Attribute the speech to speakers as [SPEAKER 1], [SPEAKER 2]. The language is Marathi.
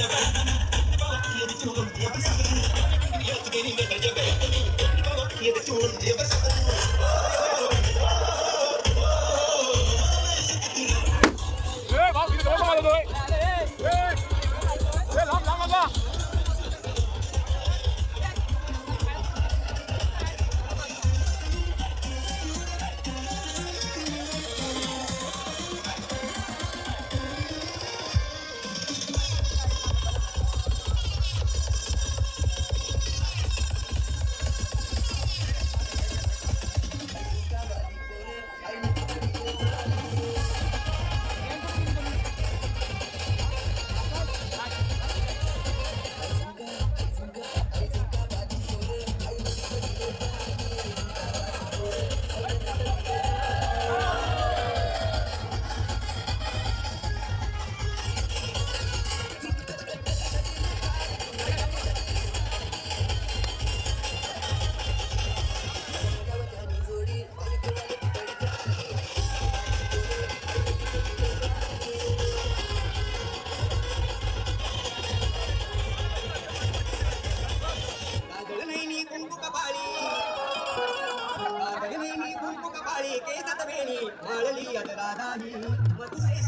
[SPEAKER 1] Yeah, कपाळी केसात वेणी माळली अट राधाही मथुरे